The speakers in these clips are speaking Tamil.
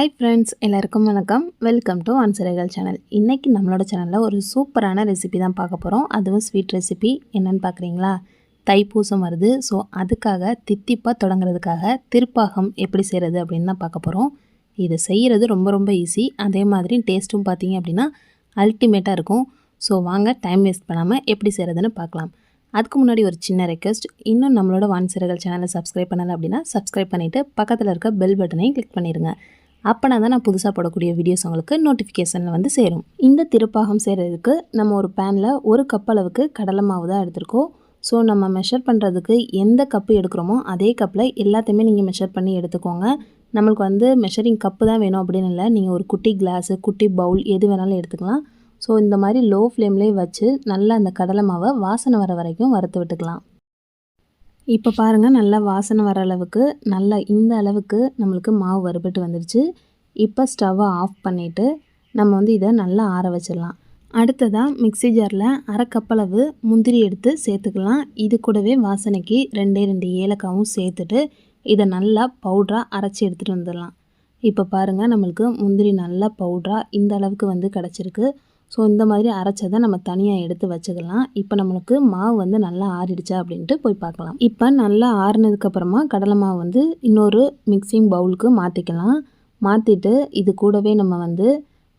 ஹாய் ஃப்ரெண்ட்ஸ் எல்லாருக்கும் வணக்கம். வெல்கம் டு அன்சரைகள் சேனல் இன்றைக்கி நம்மளோட சேனலில் ஒரு சூப்பரான ரெசிபி தான் பார்க்க போகிறோம் அதுவும் ஸ்வீட் ரெசிபி என்னென்னு பார்க்குறீங்களா? தைப்பூசம் வருது. ஸோ அதுக்காக தித்திப்பாக தொடங்குறதுக்காக திருப்பாகம் எப்படி செய்கிறது அப்படின்னு தான் பார்க்க போகிறோம் இதை செய்கிறது ரொம்ப ரொம்ப ஈஸி அதே மாதிரி டேஸ்ட்டும் பார்த்தீங்க அப்படின்னா அல்டிமேட்டாக இருக்கும். ஸோ வாங்க டைம் வேஸ்ட் பண்ணாமல் எப்படி செய்கிறதுன்னு பார்க்கலாம். அதுக்கு முன்னாடி ஒரு சின்ன ரெக்வஸ்ட் இன்னும் நம்மளோட வான்சிறகள் சேனலை சப்ஸ்கிரைப் பண்ணலை அப்படின்னா சப்ஸ்கிரைப் பண்ணிவிட்டு பக்கத்தில் இருக்க பெல் பட்டனையும் கிளிக் பண்ணிடுங்க அப்போனா தான் நான் புதுசாக போடக்கூடிய வீடியோஸ் உங்களுக்கு நோட்டிஃபிகேஷனில் வந்து சேரும். இந்த திருப்பாகம் செய்கிறதுக்கு நம்ம ஒரு பேனில் ஒரு கப் அளவுக்கு கடலை மாவு தான் எடுத்திருக்கோம். ஸோ நம்ம மெஷர் பண்ணுறதுக்கு எந்த கப்பு எடுக்கிறோமோ அதே கப்பில் எல்லாத்தையுமே நீங்கள் மெஷர் பண்ணி எடுத்துக்கோங்க. நம்மளுக்கு வந்து மெஷரிங் கப்பு தான் வேணும் அப்படின்னு இல்லை. நீங்கள் ஒரு குட்டி கிளாஸு குட்டி பவுல் எது வேணாலும் எடுத்துக்கலாம். ஸோ இந்த மாதிரி லோ ஃப்ளேம்லேயே வச்சு நல்லா அந்த கடலை மாவை வாசனை வர வரைக்கும் வறுத்து விட்டுக்கலாம். இப்போ பாருங்கள் நல்லா வாசனை வர அளவுக்கு நல்லா இந்த அளவுக்கு நம்மளுக்கு மாவு வறுபட்டு வந்துடுச்சு இப்போ ஸ்டவ்வை ஆஃப் பண்ணிவிட்டு நம்ம வந்து இதை நல்லா ஆற வச்சிடலாம். அடுத்ததாக மிக்சி ஜாரில் அரை கப்பளவு முந்திரி எடுத்து சேர்த்துக்கலாம். இது கூடவே வாசனைக்கு ரெண்டே ரெண்டு ஏலக்காவும் சேர்த்துட்டு இதை நல்லா பவுட்ராக அரைச்சி எடுத்துகிட்டு வந்துடலாம். இப்போ பாருங்கள் நம்மளுக்கு முந்திரி நல்லா பவுட்ராக இந்த அளவுக்கு வந்து கிடச்சிருக்கு. ஸோ இந்த மாதிரி அரைச்சதை நம்ம தனியாக எடுத்து வச்சுக்கலாம். இப்போ நம்மளுக்கு மாவு வந்து நல்லா ஆறிடுச்சா அப்படின்ட்டு போய் பார்க்கலாம். இப்போ நல்லா ஆறுனதுக்கப்புறமா கடலை மாவு வந்து இன்னொரு மிக்சிங் பவுலுக்கு மாற்றிக்கலாம் மாற்றிட்டு இது கூடவே நம்ம வந்து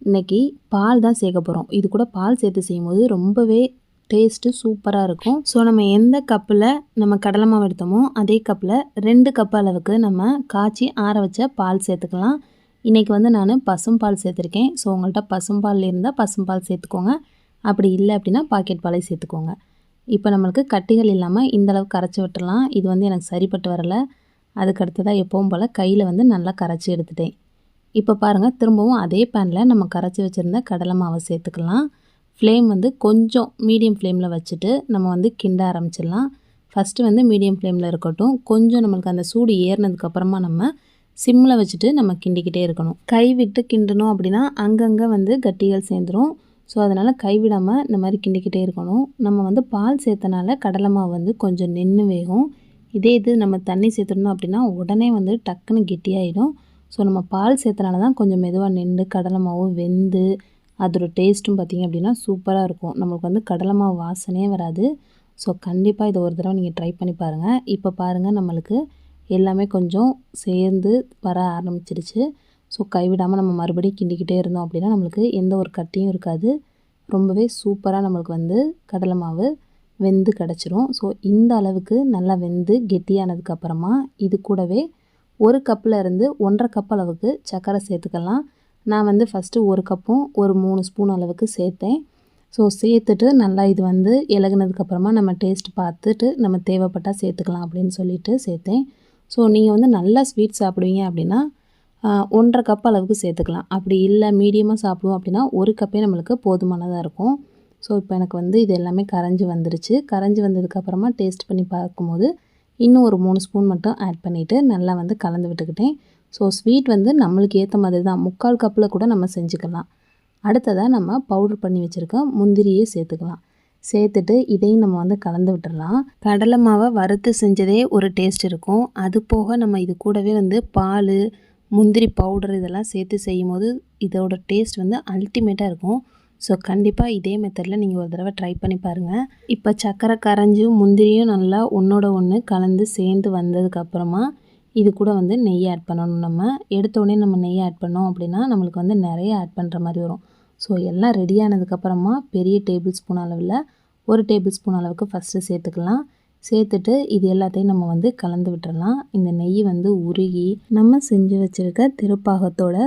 இன்றைக்கி பால் தான் சேர்க்க போகிறோம் இது கூட பால் சேர்த்து செய்யும்போது ரொம்பவே டேஸ்ட்டு சூப்பராக இருக்கும். ஸோ நம்ம எந்த கப்பில் நம்ம கடலை மாவு எடுத்தோமோ அதே கப்பில் ரெண்டு கப் அளவுக்கு நம்ம காய்ச்சி ஆற வச்ச பால் சேர்த்துக்கலாம். இன்றைக்கி வந்து நான் பசும்பால் சேர்த்துருக்கேன். ஸோ உங்கள்கிட்ட பசும்பால் இருந்தால் பசும்பால் சேர்த்துக்கோங்க. அப்படி இல்லை அப்படின்னா பாக்கெட் பாலே சேர்த்துக்கோங்க. இப்போ நம்மளுக்கு கட்டிகள் இல்லாமல் இந்தளவுக்கு கரைச்சி விட்டுடலாம் இது வந்து எனக்கு சரிப்பட்டு வரலை. அதுக்கு அடுத்ததாக எப்பவும் போல் கையில் வந்து நல்லா கரைச்சி எடுத்துட்டேன். இப்போ பாருங்கள் திரும்பவும் அதே பேனில் நம்ம கரைச்சி வச்சுருந்த கடலை மாவை சேர்த்துக்கலாம். ஃப்ளேம் வந்து கொஞ்சம் மீடியம் ஃப்ளேமில் வச்சுட்டு நம்ம வந்து கிண்ட ஆரம்பிச்சிடலாம். ஃபஸ்ட்டு வந்து மீடியம் ஃப்ளேமில் இருக்கட்டும். கொஞ்சம் நம்மளுக்கு அந்த சூடு ஏறினதுக்கப்புறமா நம்ம சிம்மில் வச்சுட்டு நம்ம கிண்டிக்கிட்டே இருக்கணும். கை விட்டு கிண்டணும் அப்படின்னா அங்கங்கே வந்து கட்டிகள் சேர்ந்துடும் ஸோ அதனால் கைவிடாமல் இந்த மாதிரி கிண்டிக்கிட்டே இருக்கணும். நம்ம வந்து பால் சேர்த்தனால கடலை மாவு வந்து கொஞ்சம் நின்று வேகும். இதே இது நம்ம தண்ணி சேர்த்துருந்தோம் அப்படின்னா உடனே வந்து டக்குன்னு கெட்டியாயிடும். ஸோ நம்ம பால் சேர்த்தனால தான் கொஞ்சம் மெதுவாக நின்று கடலை மாவு வெந்து அதோட டேஸ்ட்டும் பார்த்திங்க அப்படின்னா சூப்பராக இருக்கும். நம்மளுக்கு வந்து கடலை மாவு வாசனையே வராது. ஸோ கண்டிப்பாக இதை ஒரு தடவை நீங்கள் ட்ரை பண்ணி பாருங்கள் இப்போ பாருங்கள் நம்மளுக்கு எல்லாமே கொஞ்சம் சேர்ந்து வர ஆரம்பிச்சிருச்சு. ஸோ கைவிடாமல் நம்ம மறுபடியும் கிண்டிக்கிட்டே இருந்தோம் அப்படின்னா நம்மளுக்கு எந்த ஒரு கட்டியும் இருக்காது. ரொம்பவே சூப்பராக நம்மளுக்கு வந்து கடலை மாவு வெந்து கிடச்சிரும். ஸோ இந்த அளவுக்கு நல்லா வெந்து கெட்டியானதுக்கப்புறமா இது கூடவே ஒரு கப்பில் இருந்து ஒன்றரை கப் அளவுக்கு சர்க்கரை சேர்த்துக்கலாம். நான் வந்து ஃபஸ்ட்டு ஒரு கப்பும் ஒரு மூணு ஸ்பூன் அளவுக்கு சேர்த்தேன். ஸோ சேர்த்துட்டு நல்லா இது வந்து இலகுனதுக்கப்புறமா நம்ம டேஸ்ட் பார்த்துட்டு நம்ம தேவைப்பட்டால் சேர்த்துக்கலாம் அப்படின்னு சொல்லிட்டு சேர்த்தேன். ஸோ நீங்கள் வந்து நல்லா ஸ்வீட் சாப்பிடுவீங்க அப்படின்னா ஒன்றரை கப் அளவுக்கு சேர்த்துக்கலாம். அப்படி இல்லை மீடியமாக சாப்பிடுவோம் அப்படின்னா ஒரு கப்பே நம்மளுக்கு போதுமானதாக இருக்கும். ஸோ இப்போ எனக்கு வந்து இது எல்லாமே கரைஞ்சி வந்துருச்சு. கரைஞ்சி வந்ததுக்கப்புறமா டேஸ்ட் பண்ணி பார்க்கும்போது இன்னும் ஒரு மூணு ஸ்பூன் மட்டும் ஆட் பண்ணிவிட்டு நல்லா வந்து கலந்து விட்டுக்கிட்டேன். ஸோ ஸ்வீட் வந்து நம்மளுக்கு ஏற்ற மாதிரி தான். முக்கால் கப்பில் கூட நம்ம செஞ்சுக்கலாம். அடுத்ததாக நம்ம பவுடர் பண்ணி வச்சுருக்க முந்திரியே சேர்த்துக்கலாம். சேர்த்துட்டு இதையும் நம்ம வந்து கலந்து விட்டுடலாம் கடலை மாவை வறுத்து செஞ்சதே ஒரு டேஸ்ட் இருக்கும். அது போக நம்ம இது கூடவே வந்து பால் முந்திரி பவுடர் இதெல்லாம் சேர்த்து செய்யும் போது இதோட டேஸ்ட் வந்து அல்டிமேட்டாக இருக்கும். ஸோ கண்டிப்பாக இதே மெத்தடில் நீங்கள் ஒரு தடவை ட்ரை பண்ணி பாருங்கள் இப்போ சக்கரை கரைஞ்சும் முந்திரியும் நல்லா ஒன்றோட ஒன்று கலந்து சேர்ந்து வந்ததுக்கப்புறமா இது கூட வந்து நெய் ஆட் பண்ணணும் நம்ம. எடுத்தோடனே நம்ம நெய் ஆட் பண்ணோம் அப்படின்னா நம்மளுக்கு வந்து நிறைய ஆட் பண்ணுற மாதிரி வரும். ஸோ எல்லாம் ரெடி ஆனதுக்கப்புறமா பெரிய டேபிள் ஸ்பூன் அளவில் ஒரு டேபிள் ஸ்பூன் அளவுக்கு ஃபஸ்ட்டு சேர்த்துக்கலாம். சேர்த்துட்டு இது எல்லாத்தையும் நம்ம வந்து கலந்து விட்டுறலாம். இந்த நெய் வந்து உருகி நம்ம செஞ்சு வச்சுருக்க திருப்பாகத்தோட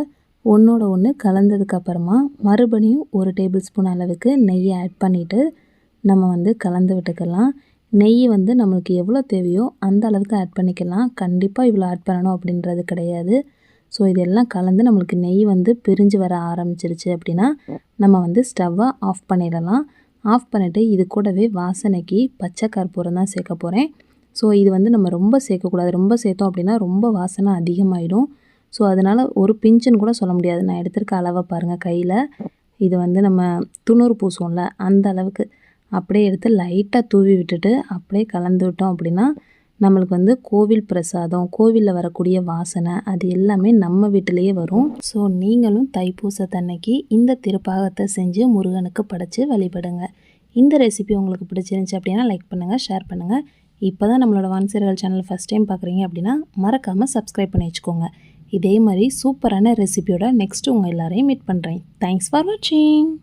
ஒன்றோட ஒன்று கலந்ததுக்கப்புறமா மறுபடியும் ஒரு டேபிள் ஸ்பூன் அளவுக்கு நெய்யை ஆட் பண்ணிவிட்டு நம்ம வந்து கலந்து விட்டுக்கலாம். நெய் வந்து நம்மளுக்கு எவ்வளோ தேவையோ அந்த அளவுக்கு ஆட் பண்ணிக்கலாம். கண்டிப்பாக இவ்வளோ ஆட் பண்ணணும் அப்படின்றது கிடையாது. ஸோ இதெல்லாம் கலந்து நம்மளுக்கு நெய் வந்து பிரிஞ்சு வர ஆரம்பிச்சிருச்சு அப்படின்னா நம்ம வந்து ஸ்டவ்வை ஆஃப் பண்ணிடலாம். ஆஃப் பண்ணிவிட்டு இது கூடவே வாசனைக்கு பச்சை கற்பூரம் தான் சேர்க்க போகிறேன் ஸோ இது வந்து நம்ம ரொம்ப சேர்க்கக்கூடாது. ரொம்ப சேர்த்தோம் அப்படின்னா ரொம்ப வாசனை அதிகமாகிடும் ஸோ அதனால் ஒரு பிஞ்சுன்னு கூட சொல்ல முடியாது. நான் எடுத்திருக்க அளவை பாருங்கள் கையில். இது வந்து நம்ம துணூறு பூசுவோம்ல அந்த அளவுக்கு. அப்படியே எடுத்து லைட்டாக தூவி விட்டுட்டு அப்படியே கலந்து விட்டோம் அப்படின்னா நம்மளுக்கு வந்து கோவில் பிரசாதம் கோவிலில் வரக்கூடிய வாசனை அது எல்லாமே நம்ம வீட்டிலேயே வரும். ஸோ நீங்களும் தைப்பூசத்தன்னைக்கு இந்த திருப்பாகத்தை செஞ்சு முருகனுக்கு படைச்சு வழிபடுங்க. இந்த ரெசிபி உங்களுக்கு பிடிச்சிருந்துச்சி அப்படின்னா லைக் பண்ணுங்கள் ஷேர் பண்ணுங்கள் இப்போ தான் நம்மளோட வான்சீர்கள் சேனல் ஃபஸ்ட் டைம் பார்க்குறீங்க அப்படின்னா மறக்காமல் சப்ஸ்கிரைப் பண்ணி வச்சுக்கோங்க. இதே மாதிரி சூப்பரான ரெசிபியோட நெக்ஸ்ட் உங்கள் எல்லாரையும் மீட் பண்ணுறேன் தேங்க்ஸ் ஃபார் வாட்சிங்